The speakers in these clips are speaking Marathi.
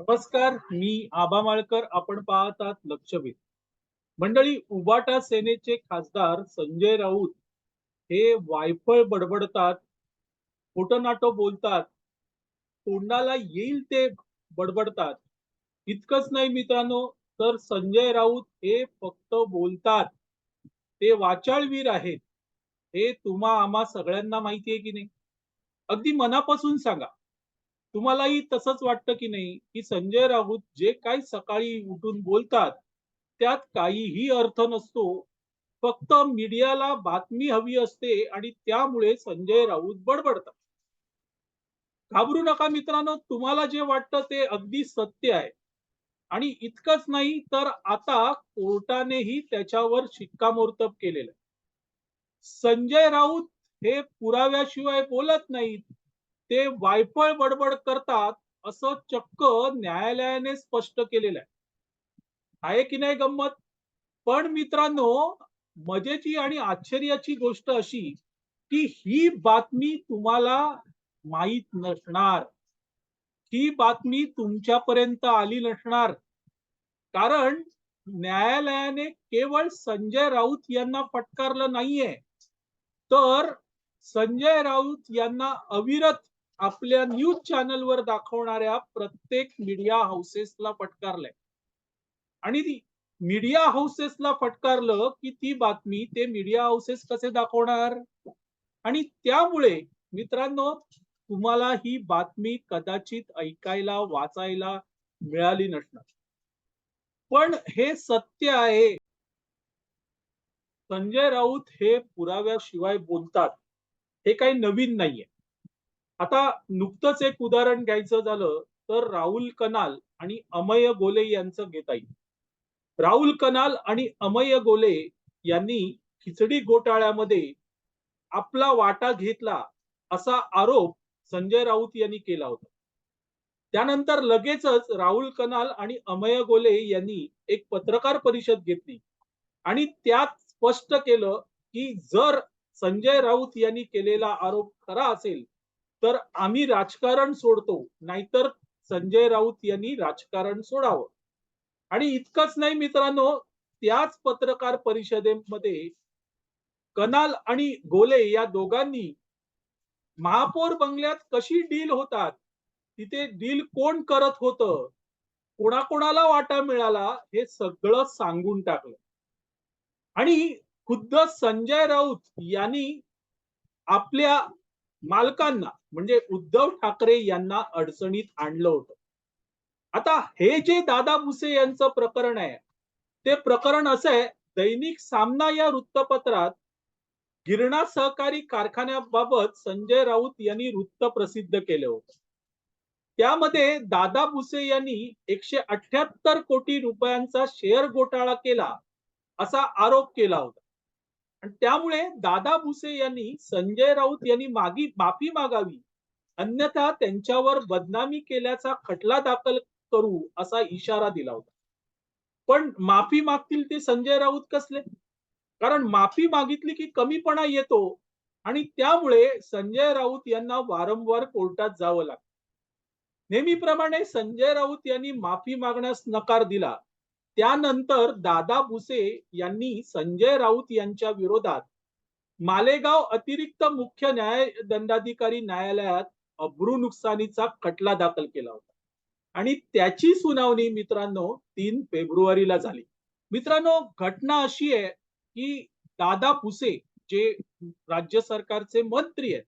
नमस्कार मी आबा माळकर. आपण पाहतात लक्षवेध. मंडळी उबाटा सेनेचे खासदार संजय राऊत हे वायफळ बडबडतात फोटनाटो बोलतात तोंडाला येईल ते बडबडतात. इतकंच नाही मित्रांनो तर संजय राऊत हे फक्त बोलतात. ते वाचाळवीर आहेत. हे तुम्हा आम्हा सगळ्यांना माहिती आहे की नाही? अगदी मनापासून सांगा. तुम्हालाही तसंच वाटतं की नाही? की संजय राऊत जे काही सकाळी उठून बोलतात त्यात काहीही अर्थ नसतो. फक्त मीडियाला बातमी हवी असते आणि त्यामुळे संजय राऊत बडबडतात. घाबरू नका मित्रांनो तुम्हाला जे वाटतं ते अगदी सत्य आहे. आणि इतकंच नाही तर आता कोर्टानेही त्याच्यावर शिक्कामोर्तब केलेलं आहे. संजय राऊत हे पुराव्याशिवाय बोलत नाहीत. ते वायफळ बडबड करतात असं चक्क न्यायालयाने स्पष्ट केलेलं आहे. आहे की नाही गंमत? पण मित्रांनो मजेची आणि आश्चर्याची गोष्ट अशी की ही बातमी तुम्हाला माहीत नसणार. ही बातमी तुमच्यापर्यंत आली नसणार. कारण न्यायालयाने केवळ संजय राऊत यांना फटकारलं नाहीये. तर संजय राऊत यांना अविरत आपल्या न्यूज चॅनलवर दाखवणाऱ्या प्रत्येक मीडिया हाऊसेसला फटकारलंय. आणि ती मीडिया हाऊसेसला फटकारलं की ती बातमी ते मीडिया हाऊसेस कसे दाखवणार? आणि त्यामुळे मित्रांनो तुम्हाला ही बातमी कदाचित ऐकायला वाचायला मिळाली नसणार. पण हे सत्य आहे. संजय राऊत हे पुराव्याशिवाय बोलतात. हे काही नवीन नाहीये. आता नुकतंच एक उदाहरण घ्यायचं झालं तर राहुल कनाल आणि अमय गोले यांचं घेता येईल. राहुल कनाल आणि अमय गोले यांनी खिचडी घोटाळ्यामध्ये आपला वाटा घेतला असा आरोप संजय राऊत यांनी केला होता. त्यानंतर लगेचच राहुल कनाल आणि अमय गोले यांनी एक पत्रकार परिषद घेतली आणि त्यात स्पष्ट केलं की जर संजय राऊत यांनी केलेला आरोप खरा असेल तर आम्ही राजकारण सोडतो नाहीतर संजय राऊत यांनी राजकारण सोडावं. आणि इतकंच नाही मित्रांनो त्याच पत्रकार परिषदेमध्ये कनाल आणि गोले या दोघांनी महापौर बंगल्यात कशी डील होतात तिथे डील कोण करत होतं कोणाकोणाला वाटा मिळाला हे सगळं सांगून टाकलं. आणि खुद्द संजय राऊत यांनी आपल्या मालकांना म्हणजे उद्धव ठाकरे यांना अडचणीत आणलं होतं. आता हे जे दादा भुसे यांचं प्रकरण आहे ते प्रकरण असं आहे दैनिक सामना या वृत्तपत्रात गिरणा सहकारी कारखान्याबाबत संजय राऊत यांनी वृत्त प्रसिद्ध केलं होतं. त्यामध्ये दादा भुसे यांनी एकशे अठ्याहत्तर कोटी रुपयांचा शेअर घोटाळा केला असा आरोप केला होता. त्यामुळे दादा भुसे यांनी संजय राऊत यांनी मागी माफी मागावी. अन्यथा त्यांच्यावर बदनामी केल्याचा खटला दाखल करू असा इशारा दिला होता. पण माफी मागतील ते संजय राऊत कसले? कारण माफी मागितली की कमीपणा येतो आणि त्यामुळे संजय राऊत यांना वारंवार कोर्टात जावं लागतं. नेहमीप्रमाणे संजय राऊत यांनी माफी मागण्यास नकार दिला. त्यानंतर दादा भुसे यांनी संजय राऊत यांच्या विरोधात मालेगाव अतिरिक्त मुख्य न्याय दंडाधिकारी न्यायालयात अब्रू नुकसानीचा खटला दाखल केला होता. आणि त्याची सुनावणी मित्रांनो तीन फेब्रुवारीला झाली. मित्रांनो घटना अशी आहे की दादा भुसे जे राज्य सरकारचे मंत्री आहेत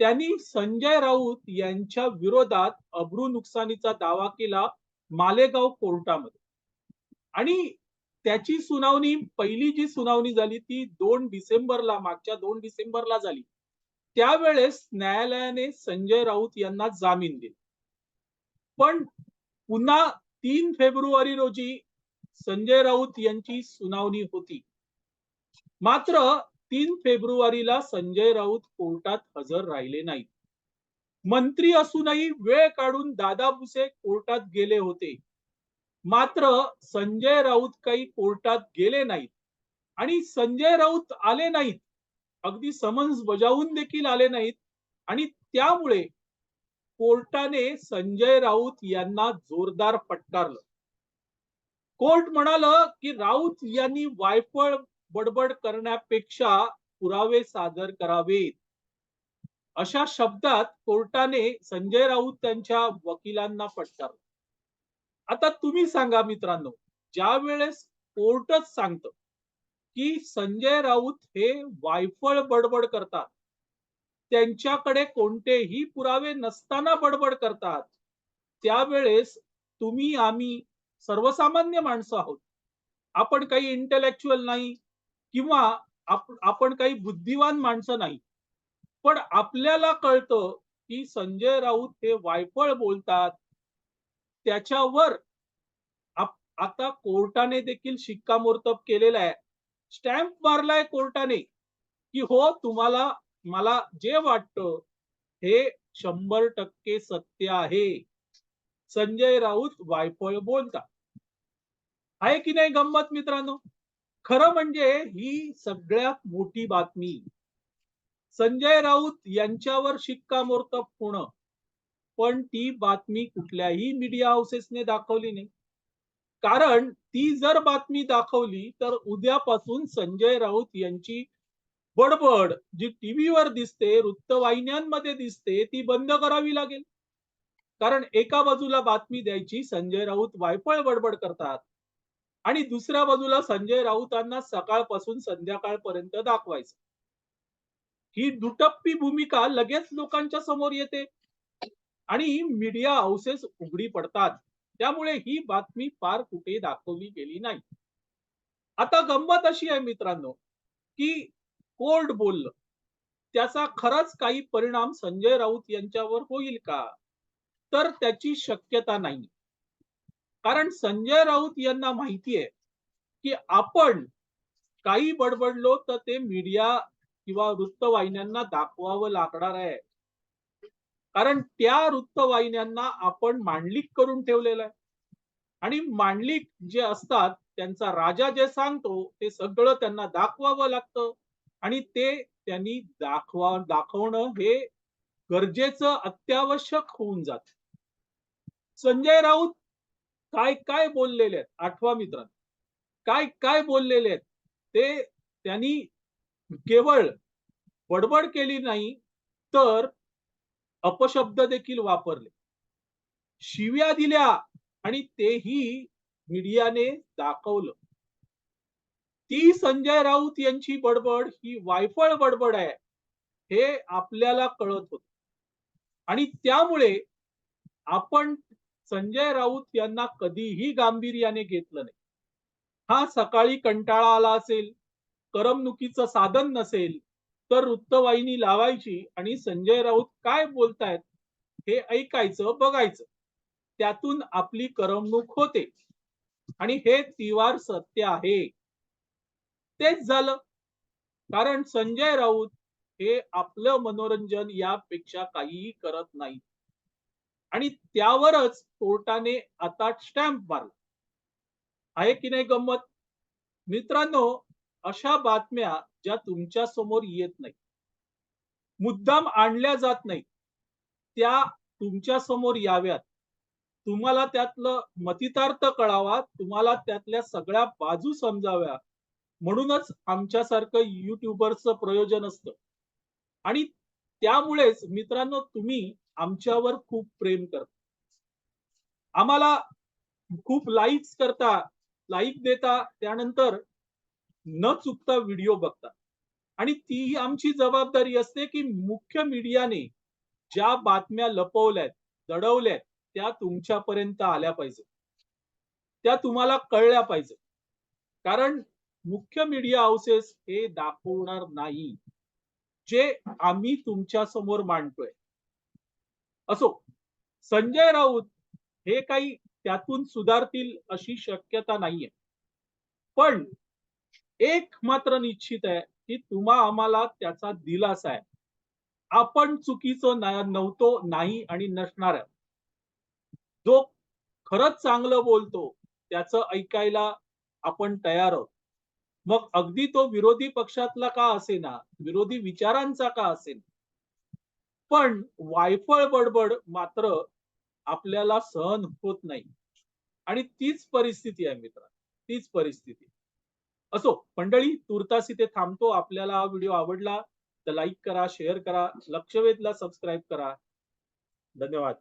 त्यांनी संजय राऊत यांच्या विरोधात अब्रू नुकसानीचा दावा केला मालेगाव कोर्टामध्ये. आणि त्याची सुनावणी पहिली जी सुनावणी झाली ती दोन डिसेंबरला मागच्या दोन डिसेंबरला झाली. त्यावेळेस न्यायालयाने संजय राऊत यांना जामीन दिला. पण पुन्हा तीन फेब्रुवारी रोजी संजय राऊत यांची सुनावणी होती. मात्र तीन फेब्रुवारीला संजय राऊत कोर्टात हजर राहिले नाही मंत्री असूनही वेळ काढून दादा भुसे कोर्टात गेले होते. मात्र संजय राऊत काही कोर्टात गेले नाहीत. आणि संजय राऊत आले नाहीत. अगदी समन्स बजावून देखील आले नाहीत. आणि त्यामुळे कोर्टाने संजय राऊत यांना जोरदार फटकारलं. कोर्ट म्हणालं की राऊत यांनी वायफळ बडबड करण्यापेक्षा पुरावे सादर करावेत. अशा शब्दात कोर्टाने संजय राऊत त्यांच्या वकिलांना फटकारलं. आता तुम्ही सांगा मित्रांनो ज्या वेळेस कोर्टच सांगतं की संजय राऊत हे वायफळ बडबड करतात त्यांच्याकडे कोणतेही पुरावे नसताना बडबड करतात त्यावेळेस तुम्ही आम्ही सर्वसामान्य माणसं आहोत. आपण काही इंटेलेक्च्युअल नाही किंवा आपण काही बुद्धिवान माणसं नाही. पण आपल्याला कळतं की संजय राऊत हे वायफळ बोलतात त्याच्यावर आता कोर्टाने देखील शिक्कामोर्तब केलेला आहे. स्टॅम्प मारलाय कोर्टाने की हो तुम्हाला मला जे वाटतं हे शंभर टक्के सत्य आहे. संजय राऊत वायफळ बोलता आहे की नाही गंमत मित्रांनो? खरं म्हणजे ही सगळ्यात मोठी बातमी. संजय राऊत यांच्यावर शिक्कामोर्तब होणं. पण ती बातमी कुठल्याही मीडिया हाऊसेसने दाखवली नाही. कारण ती जर बातमी दाखवली तर उद्यापासून संजय राऊत यांची बडबड जी टीव्हीवर दिसते वृत्तवाहिन्यांमध्ये दिसते ती बंद करावी लागेल. कारण एका बाजूला बातमी द्यायची संजय राऊत वायफळ बडबड करतात. आणि दुसऱ्या बाजूला संजय राऊतांना सकाळपासून संध्याकाळपर्यंत दाखवायचं. ही दुटप्पी भूमिका लगेच लोकांच्या समोर येते. आणि मीडिया हाऊसेस उघडी पडतात. त्यामुळे ही बातमी फार कुठे दाखवली गेली नाही. आता गंमत अशी आहे मित्रांनो की कोर्ट बोललं त्याचा खरंच काही परिणाम संजय राऊत यांच्यावर होईल का? तर त्याची शक्यता नाही. कारण संजय राऊत यांना माहिती आहे की आपण काही बडबडलो तर ते मीडिया किंवा वृत्तवाहिन्यांना दाखवावं लागणार आहे. कारण त्या वृत्तवाहिन्यांना आपण मांडलिक करून ठेवलेलं आहे. आणि मांडलिक जे असतात त्यांचा राजा जे सांगतो ते सगळं त्यांना दाखवावं लागतं. आणि ते त्यांनी दाखवा दाखवणं हे गरजेचं अत्यावश्यक होऊन जात. संजय राऊत काय काय बोललेले आहेत? आठवा मित्र. काय काय बोललेले आहेत? ते त्यांनी केवळ बडबड केली नाही तर अपशब्द देखील वापरले. शिव्या दिल्या आणि तेही मीडियाने दाखवलं. ती संजय राऊत यांची बडबड ही वायफळ बडबड आहे हे आपल्याला कळत होत. आणि त्यामुळे आपण संजय राऊत यांना कधीही गांभीर्याने घेतलं नाही. हा सकाळी कंटाळा आला असेल करमणुकीचं साधन नसेल तर वृत्तवाहिनी लावायची आणि संजय राऊत काय बोलतायत हे ऐकायचं बघायचं. त्यातून आपली करमणूक होते. आणि हे तिवार सत्य आहे. तेच झालं. कारण संजय राऊत हे आपलं मनोरंजन यापेक्षा काहीही करत नाही आणि त्यावरच कोर्टाने आता स्टॅम्प मारला. आहे की नाही गंमत? मित्रांनो अशा बातम्या ज्या तुमच्यासमोर येत नाही मुद्दाम आणल्या जात नाही त्या तुमच्यासमोर याव्यात. तुम्हाला त्यातलं मतितार्थ कळावा तुम्हाला त्यातल्या सगळ्या बाजू समजाव्या. म्हणूनच आमच्यासारखं युट्यूबरचं प्रयोजन असतं. आणि त्यामुळेच मित्रांनो तुम्ही आमच्यावर खूप प्रेम करता. आम्हाला खूप लाईक्स करता लाईक देता. त्यानंतर न चुकता व्हिडिओ बघता आणि ती आमची जबाबदारी असते की मुख्य मीडियाने ज्या बातम्या लपवल्यात दडवल्यात त्या तुमच्यापर्यंत आल्या पाहिजे त्या तुम्हाला कळल्या पाहिजे कारण मुख्य मीडिया हाऊसेस हे दाखवणार नाही. जे आम्ही तुमच्यासमोर मांडतोय. असो संजय राऊत हे काही त्यातून सुधारतील अशी शक्यता नाहीये. पण एक मात्र निश्चित आहे की तुम्हा आम्हाला त्याचा दिलासा आहे. आपण चुकीचं नव्हतो नाही आणि नसणार आहे. जो खरंच चांगलं बोलतो त्याचं ऐकायला आपण तयार आहोत. मग अगदी तो विरोधी पक्षातला का असेना? विरोधी विचारांचा का असेल पण वायफळ बडबड मात्र आपल्याला सहन होत नाही. आणि तीच परिस्थिती आहे मित्र तीच परिस्थिती. असो मंडळी तुर्तास इथे थांबतो. आपल्याला हा व्हिडिओ आवडला तर लाईक करा शेअर करा लक्षवेधला सबस्क्राईब करा. धन्यवाद.